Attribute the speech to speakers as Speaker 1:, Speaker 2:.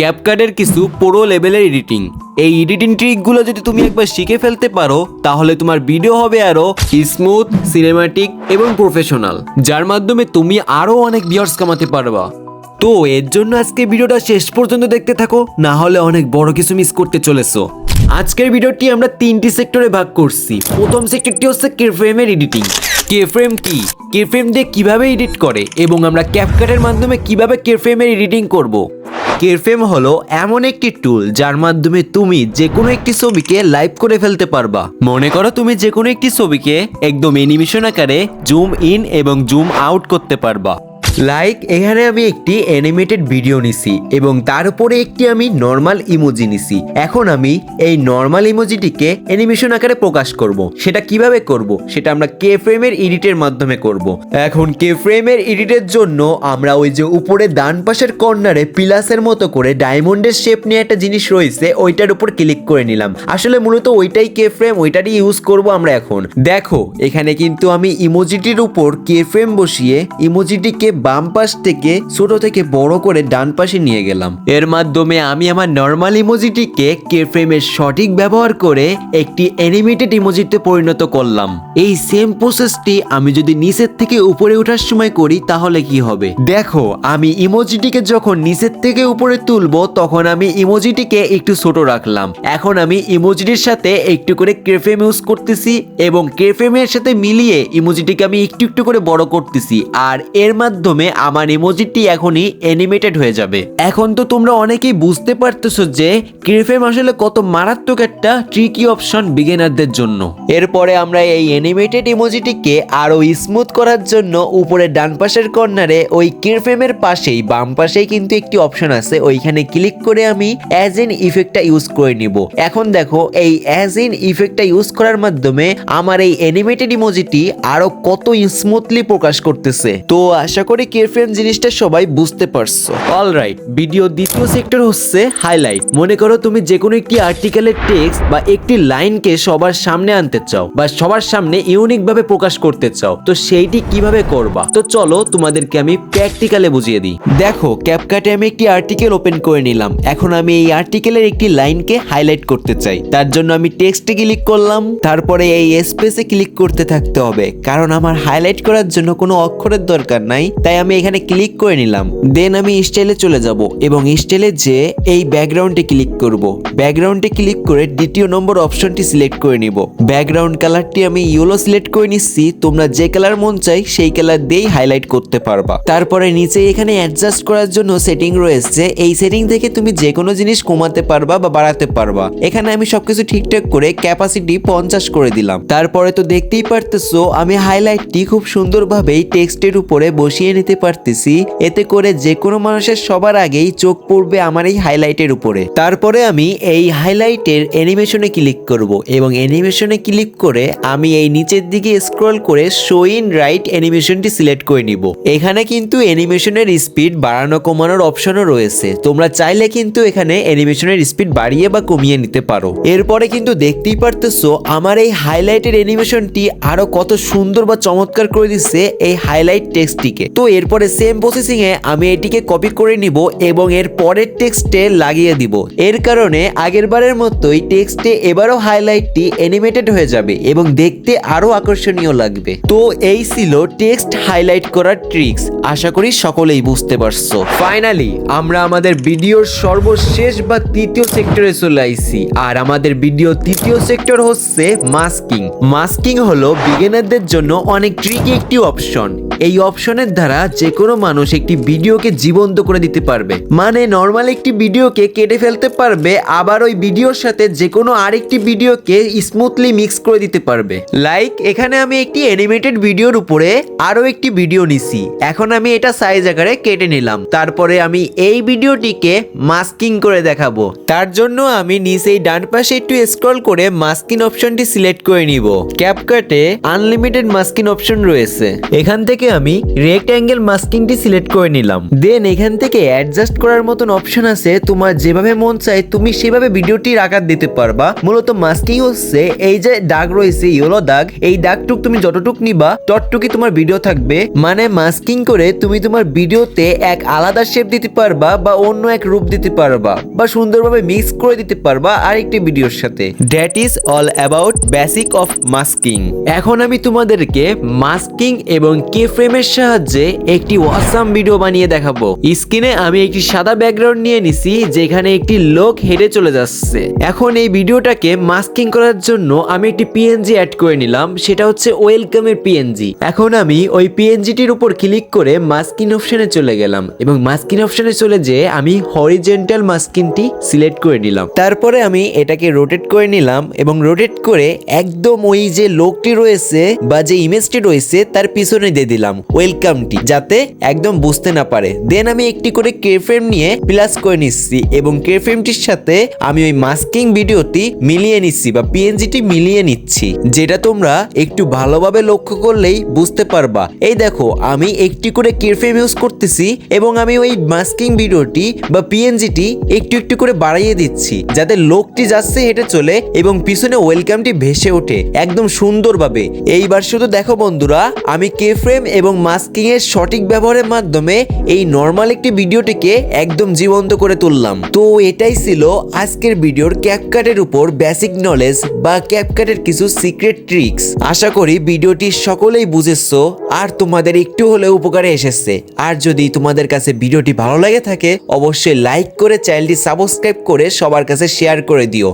Speaker 1: ক্যাপকার্ডের কিছু পুরো লেভেলের এডিটিং এই এডিটিং ট্রিকগুলো যদি তুমি একবার শিখে ফেলতে পারো, তাহলে তোমার ভিডিও হবে আরও স্মুথ সিনেমাটিক এবং প্রফেশনাল যার মাধ্যমে তুমি আরও অনেক ভিউয়ার্স কামাতে পারবা। তো এর জন্য আজকে ভিডিওটা শেষ পর্যন্ত দেখতে থাকো, না হলে অনেক বড় কিছু মিস করতে চলেছো। আজকের ভিডিওটি আমরা তিনটি সেক্টরে ভাগ করছি। প্রথম সেক্টরটি হচ্ছে কেফ্রেমের এডিটিং কেফ্রেম কি? কেফ্রেম দিয়ে কীভাবে এডিট করে এবং আমরা ক্যাপকাটের মাধ্যমে কীভাবে কেফ্রেমের এডিটিং করব? কেফ্রেম হলো এমন একটি টুল যার মাধ্যমে তুমি যে কোনো একটি ছবিকে লাইভ করে ফেলতে পারবা। মনে করো তুমি যে কোনো একটি ছবিকে একদম অ্যানিমেশন আকারে জুম ইন এবং জুম আউট করতে পারবা। লাইক এখানে আমি একটি অ্যানিমেটেড ভিডিও নিছি এবং তার উপরে একটি আমি নর্মাল ইমোজি নিছি। এখন আমি এই নর্মাল ইমোজিটিকে অ্যানিমেশন আকারে প্রকাশ করব। সেটা কীভাবে করব? সেটা আমরা কে ফ্রেমের এডিটের মাধ্যমে করব। এখন কে ফ্রেমের এডিটের জন্য আমরা ওই যে উপরে ডান পাশের কর্নারে পিলাসের মতো করে ডায়মন্ডের শেপ নিয়ে একটা জিনিস রয়েছে, ওইটার উপর ক্লিক করে নিলাম। আসলে মূলত ওইটাই কে ফ্রেম ওইটারই ইউজ করব আমরা এখন। দেখো, এখানে কিন্তু আমি ইমোজিটির উপর কে ফ্রেম বসিয়ে ইমোজিটিকে বাম পাশ থেকে ছোট থেকে বড় করে ডান পাশে নিয়ে গেলাম। এর মাধ্যমে আমি আমার নর্মাল ইমোজিটিকে কে ফ্রেমের সঠিক ব্যবহার করে একটি অ্যানিমেটেড ইমোজিতে পরিণত করলাম। এই সেম প্রসেসটি আমি যদি নিচের থেকে উপরে ওঠার সময় করি, তাহলে কি হবে? দেখো, আমি ইমোজিটিকে যখন নিচের থেকে উপরে তুলবো, তখন আমি ইমোজিটিকে একটু ছোট রাখলাম। এখন আমি ইমোজিটির সাথে একটু করে কেফ্রেম ইউজ করতেছি এবং কেফ্রেমের সাথে মিলিয়ে ইমোজিটিকে আমি একটু একটু করে বড় করতেছি। আর এর মাধ্যমে আমার ইমোজিটি এখনই অ্যানিমেটেড হয়ে যাবে। এখন তো তোমরা অনেকেই বুঝতে পারতেছো যে কেফ্রেম আসলে কত মারাত্মক একটা ট্রিকি অপশন বিগিনারদের জন্য। এরপরে আমরা এই অ্যানিমেটেড ইমোজিটিকে আরও স্মুথ করার জন্য উপরে ডান পাশের কর্নারে ওই কেফ্রেমের পাশেই, বাম পাশেই কিন্তু একটি অপশন আছে। ওইখানে ক্লিক করে আমি অ্যাজ ইন ইফেক্টটা ইউজ করে নিব। এখন দেখো, এই অ্যাজ ইন ইফেক্টটা ইউজ করার মাধ্যমে আমার এই অ্যানিমেটেড ইমোজিটি আরও কত স্মুথলি প্রকাশ করতেছে। তো আশা করি কেফ্রেম জিনিসটা সবাই বুঝতে পারছ। অলরাইট ভিডিও দ্বিতীয় সেক্টর হচ্ছে হাইলাইট মনে করো তুমি যে কোনো একটি আর্টিকেলের টেক্সট বা একটি লাইনকে সবার সামনে আনতে চাও বা সবার সামনে ইউনিক ভাবে প্রকাশ করতে চাও, তো সেইটি কীভাবে করবা? তো চলো তোমাদেরকে আমি প্র্যাকটিক্যালে বুঝিয়ে দিই। দেখো ক্যাপকাটে আমি একটি আর্টিকেল ওপেন করে নিলাম। এখন আমি এই আর্টিকেলের একটি লাইনকে হাইলাইট করতে চাই। তার জন্য আমি টেক্সটে ক্লিক করলাম। তারপরে এই স্পেসে ক্লিক করতে থাকতে হবে। কারণ আমার হাইলাইট করার জন্য কোনো অক্ষরের দরকার নাই। তাই আমি এখানে ক্লিক করে নিলাম। দেন আমি স্টাইলে চলে যাব এবং স্টাইলে যে এই ব্যাকগ্রাউন্ডে ক্লিক করব। ব্যাকগ্রাউন্ডে ক্লিক করে দ্বিতীয় নম্বর অপশনটি সিলেক্ট করে নিব। ব্যাকগ্রাউন্ড কালারটি আমি ইয়েলো সিলেক্ট করে নিচ্ছি। তোমরা যে কালার মন চাই, সেই কালার দিয়েই হাইলাইট করতে পারবা। তারপরে নিচে এখানে অ্যাডজাস্ট করার জন্য সেটিং রয়েছে। এই সেটিং থেকে তুমি যে কোনো জিনিস কমাতে পারবা বা বাড়াতে পারবা। এখানে আমি সবকিছু ঠিকঠাক করে ক্যাপাসিটি পঞ্চাশ করে দিলাম। তারপরে তো দেখতেই পারতেছো, আমি হাইলাইটটি খুব সুন্দরভাবেই টেক্সটের উপরে বসিয়ে নিতে পারতেছি, এতে করে যে কোনো মানুষের সবার আগেই চোখ পড়বে আমার এই হাইলাইটের উপরে। তারপরে আমি এই হাইলাইটের অ্যানিমেশনে ক্লিক করব এবং অ্যানিমেশনে ক্লিক করে আমি এই নিচের দিকে স্ক্রল করে শো ইন রাইট অ্যানিমেশনটি সিলেক্ট করে নিব। এখানে কিন্তু অ্যানিমেশনের স্পিড বাড়ানো কমানোর অপশনও রয়েছে। তোমরা চাইলে কিন্তু এখানে অ্যানিমেশনের স্পিড বাড়িয়ে বা কমিয়ে নিতে পারো। এরপরে কিন্তু দেখতেই পারতেছো, আমার এই হাইলাইটের অ্যানিমেশনটি আরও কত সুন্দর বা চমৎকার করে দিচ্ছে এই হাইলাইট টেক্সটটিকে তো এরপরে সেম প্রসেসিং এ আমি এটিকে কপি করে নিব এবং এর পরের টেক্সটে লাগিয়ে দিব। এর কারণে আগের বারের মতোই টেক্সটে এবারও হাইলাইটটি অ্যানিমেটেড হয়ে যাবে এবং দেখতে আরও আকর্ষণীয় লাগবে। তো এই ছিল টেক্সট হাইলাইট করার ট্রিক্স আশা করি সকলেই বুঝতে পারছ। ফাইনালি আমরা আমাদের ভিডিওর সর্বশেষ বা তৃতীয় সেক্টরে চলে আইছি। আর আমাদের ভিডিও তৃতীয় সেক্টর হচ্ছে মাস্কিং মাস্কিং হলো বিগিনারদের জন্য অনেক ট্রিকি একটি অপশন এই অপশনের দ্বারা যে কোনো মানুষ একটি ভিডিওকে জীবন্ত করে দিতে পারবে। মানে নর্মাল একটি ভিডিওকে কেটে ফেলতে পারবে, আবার ওই ভিডিওর সাথে যে কোনো আরেকটি ভিডিওকে স্মুথলি মিক্স করে দিতে পারবে। লাইক এখানে আমি একটি অ্যানিমেটেড ভিডিওর উপরে আরও একটি ভিডিও নিছি। এখন আমি এটা সাইজ আকারে কেটে নিলাম। তারপরে আমি এই ভিডিওটিকে মাস্কিং করে দেখাবো। তার জন্য আমি নিচেই ডান পাশে একটু স্ক্রল করে মাস্কিং অপশনটি সিলেক্ট করে নিব। ক্যাপকাটে আনলিমিটেড মাস্কিং অপশন রয়েছে। এখান থেকে আমি রেক্ট্যাঙ্গেল মাস্কিংটি সিলেক্ট করে নিলাম। দেন এখান থেকে অ্যাডজাস্ট করার মতন অপশন আছে, তোমার যেভাবে মন চায় তুমি সেভাবে ভিডিওটির আকার দিতে পারবা। মূলত মাস্কিং হচ্ছে এই যে দাগ রয়েছে ইয়েলো দাগ, এই দাগটুক তুমি যতটুক নিবা, ততটুকুই তোমার ভিডিও থাকবে। মানে মাস্কিং করে তুমি তোমার ভিডিওতে এক আলাদা শেপ দিতে পারবা বা অন্য এক রূপ দিতে পারবা বা সুন্দরভাবে মিক্স করে দিতে পারবা আরেকটি ভিডিওর সাথে। That is all about basic of masking এখন আমি তোমাদেরকে মাস্কিং এবং কে ফ্রেমের সাহায্যে একটি ওয়াসাম ভিডিও বানিয়ে দেখাবো। স্ক্রিনে আমি একটি সাদা ব্যাকগ্রাউন্ড নিয়ে নিছি, যেখানে একটি লোক হেঁটে চলে যাচ্ছে। এখন এই ভিডিওটাকে মাস্কিং করার জন্য আমি একটি পিএনজি অ্যাড করে নিলাম, সেটা হচ্ছে ওয়েলকামের পিএনজি এখন আমি ওই পিএনজিটির উপর ক্লিক করে মাস্কিং অপশনে চলে গেলাম, এবং মাস্কিং অপশনে চলে যেয়ে আমি হরিজেন্টাল মাস্কিংটি সিলেক্ট করে নিলাম। তারপরে আমি এটাকে রোটেট করে নিলাম, এবং রোটেট করে একদম ওই যে লোকটি রয়েছে, বা যে ইমেজটি রয়েছে, তার পিছনে দিয়ে দিলাম। ওয়েলকামটি যাতে একদম বুঝতে না পারে। দেন আমি একটি করে কেফ্রেম নিয়ে প্লাস করে নিচ্ছি এবং কেফ্রেমটির সাথে আমি ওই মাস্কিং ভিডিওটি মিলিয়ে নিচ্ছি বা পিএনজিটি মিলিয়ে নিচ্ছি, যেটা তোমরা একটু ভালোভাবে লক্ষ্য করলেই বুঝতে পারবা। এই দেখো, আমি একটি করে কেফ্রেম ইউজ করতেছি এবং আমি ওই মাস্কিং ভিডিওটি বা পিএনজিটি একটু একটু করে বাড়িয়ে দিচ্ছি, যাতে লোকটি যাচ্ছে হেঁটে চলে এবং পিছনে ওয়েলকামটি ভেসে ওঠে, একদম সুন্দরভাবে। এইবার শুধু দেখো বন্ধুরা, আমি কে ফ্রেম এবং মাস্কিং এর সঠিক ব্যবহারের মাধ্যমে এই নর্মাল একটি ভিডিওটিকে একদম জীবন্ত করে তুললাম। তো এটাই ছিল আজকের ভিডিওর ক্যাপকাটের উপর বেসিক নলেজ বা ক্যাপকাটের কিছু সিক্রেট ট্রিক্স আশা করি ভিডিওটি সকলেই বুঝেছ, আর তোমাদের একটু হলেও উপকারে এসেছে। আর যদি তোমাদের কাছে ভিডিওটি ভালো লাগে থাকে, অবশ্যই লাইক করে চ্যানেলটি সাবস্ক্রাইব করে সবার কাছে শেয়ার করে দিও।